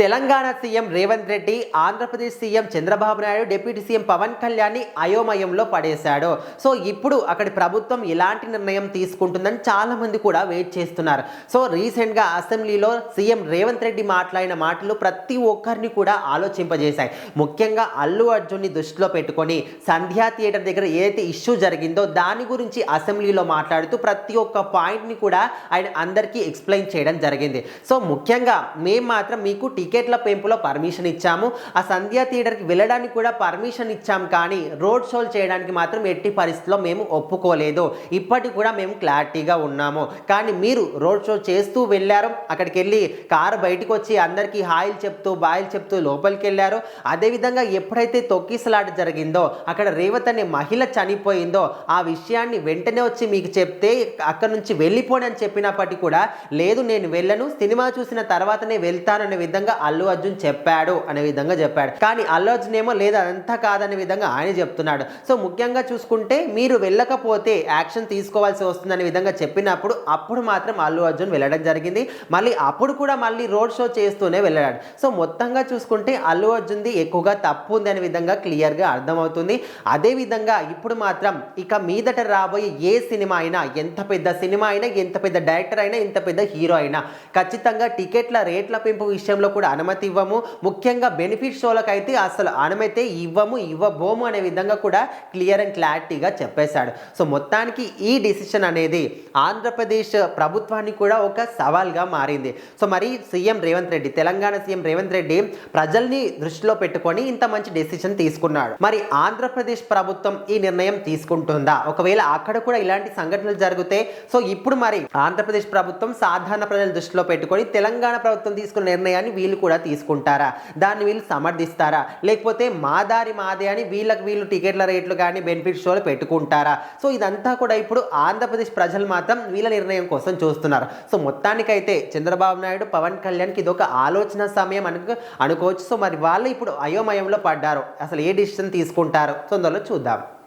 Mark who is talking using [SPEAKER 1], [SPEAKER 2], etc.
[SPEAKER 1] Telangana CM Revanth Reddy Andhra Pradesh CM Chandrababu Naidu deputy CM Pawan కళ్యాణ్ని అయోమయంలో పడేశాడు. So ఇప్పుడు అక్కడి ప్రభుత్వం ఎలాంటి నిర్ణయం తీసుకుంటుందని చాలా మంది కూడా వెయిట్ చేస్తున్నారు. సో రీసెంట్గా అసెంబ్లీలో సీఎం రేవంత్ రెడ్డి మాట్లాడిన మాటలు ప్రతి ఒక్కరిని కూడా ఆలోచింపజేశాయి. ముఖ్యంగా అల్లు అర్జున్ని దృష్టిలో పెట్టుకొని సంధ్యా థియేటర్ దగ్గర ఏదైతే ఇష్యూ జరిగిందో దాని గురించి అసెంబ్లీలో మాట్లాడుతూ ప్రతి ఒక్క పాయింట్ని కూడా ఆయన అందరికీ ఎక్స్ప్లెయిన్ చేయడం జరిగింది. సో ముఖ్యంగా మేము మాత్రం మీకు టికెట్ల పెంపులో పర్మిషన్ ఇచ్చాము. ఆ సంధ్యా థియేటర్కి వెళ్ళడానికి కూడా పర్మిషన్ ఇచ్చాం కానీ రోడ్ షోలు చేయడానికి మాత్రం ఎట్టి పరిస్థితిలో మేము ఒప్పుకోలేదు. ఇప్పటికి కూడా మేము క్లారిటీగా ఉన్నాము. కానీ మీరు రోడ్ షో చేస్తూ వెళ్ళారు. అక్కడికి వెళ్ళి కారు బయటకు వచ్చి అందరికీ హాయిలు చెప్తూ బాయిలు చెప్తూ లోపలికి వెళ్ళారు. అదేవిధంగా ఎప్పుడైతే తొక్కిసలాట జరిగిందో అక్కడ రేవత్ అనే మహిళ చనిపోయిందో ఆ విషయాన్ని వెంటనే వచ్చి మీకు చెప్తే అక్కడ నుంచి వెళ్ళిపోనని చెప్పినప్పటికీ కూడా లేదు నేను వెళ్ళను సినిమా చూసిన తర్వాతనే వెళ్తాననే విధంగా అల్లు అర్జున్ చెప్పాడు అనే విధంగా చెప్పాడు. కానీ అల్లు అర్జున్ ఏమో లేదు అదంతా కాదనే విధంగా ఆయన చెప్తున్నాడు. సో ముఖ్యంగా చూసుకుంటే మీరు వెళ్ళకపోతే యాక్షన్ తీసుకోవాల్సి వస్తుందనే విధంగా చెప్పినప్పుడు అప్పుడు మాత్రం అల్లు అర్జున్ వెళ్ళడం జరిగింది. మళ్ళీ అప్పుడు కూడా మళ్ళీ రోడ్ షో చేస్తూనే వెళ్ళాడు. సో మొత్తంగా చూసుకుంటే అల్లు అర్జున్ది ఎక్కువగా తప్పు ఉంది అనే విధంగా క్లియర్గా అర్థమవుతుంది. అదే విధంగా ఇప్పుడు మాత్రం ఇక మీదట రాబోయే ఏ సినిమా అయినా ఎంత పెద్ద సినిమా అయినా ఎంత పెద్ద డైరెక్టర్ అయినా ఎంత పెద్ద హీరో అయినా ఖచ్చితంగా టికెట్ల రేట్ల పెంపు విషయంలో కూడా అనుమతి ఇవ్వము. ముఖ్యంగా బెనిఫిట్ షోలకు అయితే అసలు అనుమతి ఇవ్వము ఇవ్వబోము అనే విధంగా కూడా క్లియర్ అండ్ క్లారిటీగా చెప్పేశాడు. సో మొత్తానికి ఈ డిసిషన్ అనేది ఆంధ్రప్రదేశ్ ప్రభుత్వానికి కూడా ఒక సవాల్గా మారింది. సో మరి సీఎం రేవంత్ రెడ్డి తెలంగాణ సీఎం రేవంత్ రెడ్డి ప్రజల్ని దృష్టిలో పెట్టుకొని ఇంత మంచి డెసిషన్ తీసుకున్నాడు. మరి ఆంధ్రప్రదేశ్ ప్రభుత్వం ఈ నిర్ణయం తీసుకుంటుందా? ఒకవేళ అక్కడ కూడా ఇలాంటి సంఘటనలు జరిగితే సో ఇప్పుడు మరి ఆంధ్రప్రదేశ్ ప్రభుత్వం సాధారణ ప్రజల దృష్టిలో పెట్టుకొని తెలంగాణ ప్రభుత్వం తీసుకున్న నిర్ణయాన్ని వీళ్ళు కూడా తీసుకుంటారా? దాన్ని వీళ్ళు సమర్థిస్తారా? లేకపోతే మా దారి మాదే అని వీళ్ళకి వీళ్ళు టికెట్ల రేట్లు కానీ బెనిఫిట్ షోలు పెట్టుకుంటారా? సో ఇదంతా కూడా ఇప్పుడు ఆంధ్రప్రదేశ్ ప్రజలు మాత్రం వీళ్ళ నిర్ణయం కోసం చూస్తున్నారు. సో మొత్తానికైతే చంద్రబాబు నాయుడు పవన్ కళ్యాణ్కి ఇది ఒక ఆలోచన సమయం అనుకో అనుకోవచ్చు. సో మరి వాళ్ళు ఇప్పుడు అయోమయంలో పడ్డారు. అసలు ఏ డిసిషన్ తీసుకుంటారు? తొందరలో చూద్దాం.